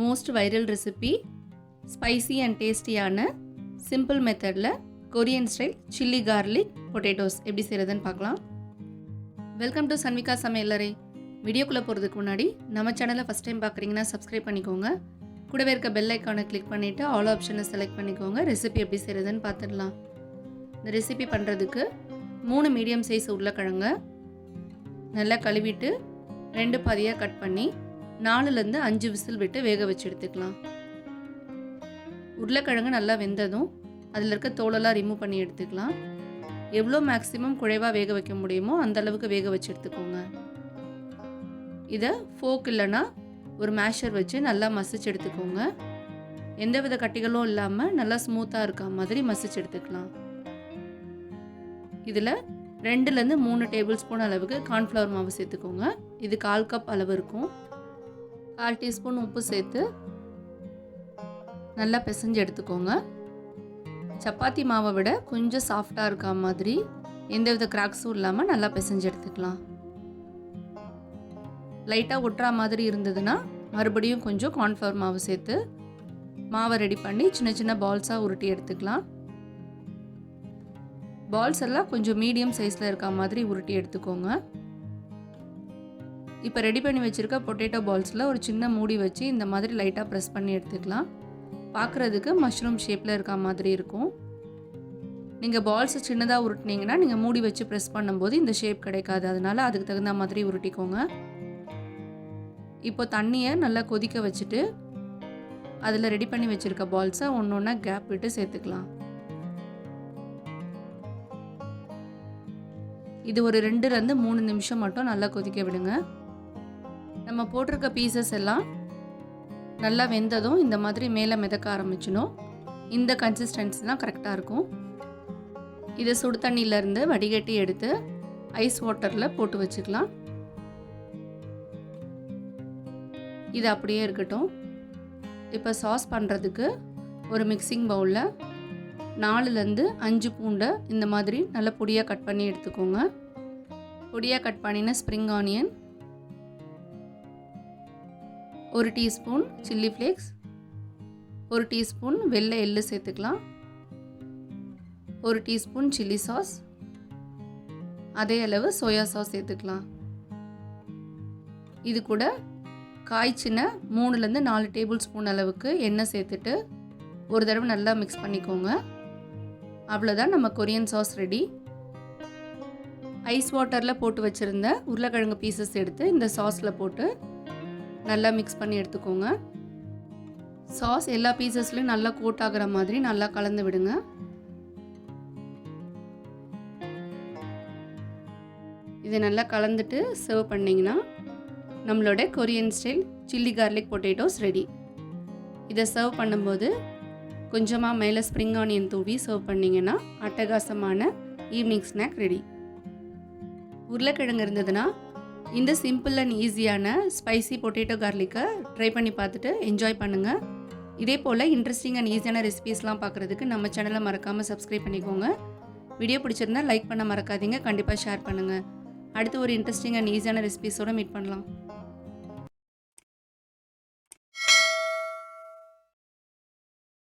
Most viral recipe spicy and டேஸ்டியான simple மெத்தடில் Korean style chilli garlic potatoes எப்படி செய்கிறதுன்னு பார்க்கலாம். வெல்கம் டு சன்விகா சமையலரை வீடியோக்குள்ளே போகிறதுக்கு முன்னாடி நம்ம சேனலை ஃபஸ்ட் டைம் பார்க்குறீங்கன்னா சப்ஸ்கிரைப் பண்ணிக்கோங்க. கூடவே இருக்க பெல் ஐக்கானை கிளிக் பண்ணிவிட்டு ஆல் ஆப்ஷனை செலக்ட் பண்ணிக்கோங்க. ரெசிபி எப்படி செய்கிறதுன்னு பார்த்துடலாம். இந்த ரெசிபி பண்ணுறதுக்கு மூணு மீடியம் சைஸ் உருளைக்கிழங்க. நல்லா கழுவிட்டு ரெண்டு பாதியாக கட் பண்ணி நாலுலேருந்து அஞ்சு விசில் விட்டு வேக வச்சு எடுத்துக்கலாம். உருளைக்கிழங்கு நல்லா வெந்ததும் அதில் இருக்க தோலெல்லாம் ரிமூவ் பண்ணி எடுத்துக்கலாம். எவ்வளோ மேக்ஸிமம் குழைவாக வேக வைக்க முடியுமோ அந்த அளவுக்கு வேக வச்சு எடுத்துக்கோங்க. இதை ஃபோக் இல்லைன்னா ஒரு மேஷர் வச்சு நல்லா மசிச்சு எடுத்துக்கோங்க. எந்த வித கட்டிகளும் இல்லாமல் நல்லா ஸ்மூத்தாக இருக்க மாதிரி மசிச்சு எடுத்துக்கலாம். இதில் ரெண்டுலேருந்து மூணு டேபிள் ஸ்பூன் அளவுக்கு கார்ன்ஃப்ளவர் மாவு சேர்த்துக்கோங்க. இது கால் கப் அளவு இருக்கும். கால் டீஸ்பூன் உப்பு சேர்த்து நல்லா பிசைஞ்சு எடுத்துக்கோங்க. சப்பாத்தி மாவை விட கொஞ்சம் சாஃப்டாக இருக்க மாதிரி எந்தவித கிராக்ஸும் இல்லாமல் நல்லா பிசைஞ்சு எடுத்துக்கலாம். லைட்டாக ஒட்டுறா மாதிரி இருந்ததுன்னா மறுபடியும் கொஞ்சம் கார்ன்ஃப்ளவர் மாவு சேர்த்து மாவை ரெடி பண்ணி சின்ன சின்ன பால்ஸாக உருட்டி எடுத்துக்கலாம். பால்ஸ் எல்லாம் கொஞ்சம் மீடியம் சைஸில் இருக்க மாதிரி உருட்டி எடுத்துக்கோங்க. இப்போ ரெடி பண்ணி வச்சுருக்க பொட்டேட்டோ பால்ஸில் ஒரு சின்ன மூடி வச்சு இந்த மாதிரி லைட்டாக ப்ரெஸ் பண்ணி எடுத்துக்கலாம். பார்க்குறதுக்கு மஷ்ரூம் ஷேப்பில் இருக்க மாதிரி இருக்கும். நீங்கள் பால்ஸை சின்னதாக உருட்டினீங்கன்னா நீங்கள் மூடி வச்சு ப்ரெஸ் பண்ணும்போது இந்த ஷேப் கிடைக்காது. அதனால் அதுக்கு தகுந்த மாதிரி உருட்டிக்கோங்க. இப்போ தண்ணியை நல்லா கொதிக்க வச்சுட்டு அதில் ரெடி பண்ணி வச்சுருக்க பால்ஸை ஒன்று ஒன்றா கேப் விட்டு சேர்த்துக்கலாம். இது ஒரு ரெண்டுலேருந்து மூணு நிமிஷம் மட்டும் நல்லா கொதிக்க விடுங்க. நம்ம போட்டிருக்க பீசஸ் எல்லாம் நல்லா வெந்ததும் இந்த மாதிரி மேலே மிதக்க ஆரம்பிச்சிடும். இந்த கன்சிஸ்டன்சி தான் கரெக்டாக இருக்கும். இதை சுடு தண்ணியிலேருந்து வடிகட்டி எடுத்து ஐஸ் வாட்டரில் போட்டு வச்சுக்கலாம். இது அப்படியே இருக்கட்டும். இப்போ சாஸ் பண்ணுறதுக்கு ஒரு மிக்சிங் பவுலில் நாலுலேருந்து அஞ்சு பூண்டை இந்த மாதிரி நல்ல பொடியாக கட் பண்ணி எடுத்துக்கோங்க. பொடியாக கட் பண்ணின ஸ்ப்ரிங் ஆனியன் ஒரு டீஸ்பூன் சில்லி ஃப்ளேக்ஸ் ஒரு டீஸ்பூன் வெள்ளை எள்ளு சேர்த்துக்கலாம் ஒரு டீஸ்பூன் சில்லி சாஸ் அதே அளவு சோயா சாஸ் சேர்த்துக்கலாம். இது கூட காய்ச்சின மூணுலேருந்து நாலு டேபிள் ஸ்பூன் அளவுக்கு எண்ணெய் சேர்த்துட்டு ஒரு தடவை நல்லா மிக்ஸ் பண்ணிக்கோங்க. அவ்வளோதான் நம்ம கொரியன் சாஸ் ரெடி ஐஸ் வாட்டரில் போட்டு வச்சுருந்த உருளைக்கிழங்கு பீசஸ் எடுத்து இந்த சாஸில் போட்டு நல்லா மிக்ஸ் பண்ணி எடுத்துக்கோங்க. சாஸ் எல்லா பீசஸ்லையும் நல்லா கோட் ஆகிற மாதிரி நல்லா கலந்து விடுங்க. இதை நல்லா கலந்துட்டு சர்வ் பண்ணிங்கன்னா நம்மளோட Korean style chilli garlic potatoes ready இதை சர்வ் பண்ணும்போது கொஞ்சமாக மேலே ஸ்ப்ரிங் ஆனியன் தூவி சர்வ் பண்ணிங்கன்னா அட்டகாசமான ஈவினிங் ஸ்நாக் ரெடி உருளைக்கிழங்கு இருந்ததுன்னா இந்த சிம்பிள் அண்ட் ஈஸியான ஸ்பைசி பொட்டேட்டோ கார்லிக்கை ட்ரை பண்ணி பார்த்துட்டு என்ஜாய் பண்ணுங்கள் இதே போல் இன்ட்ரெஸ்டிங் அண்ட் ஈஸியான ரெசிபீஸ்லாம் பார்க்குறதுக்கு நம்ம சேனலை மறக்காமல் சப்ஸ்கிரைப் பண்ணிக்கோங்க. வீடியோ பிடிச்சிருந்தா லைக் பண்ண மறக்காதீங்க. கண்டிப்பாக ஷேர் பண்ணுங்கள் அடுத்து ஒரு இன்ட்ரெஸ்டிங் அண்ட் ஈஸியான ரெசிபீஸோடு மீட் பண்ணலாம்.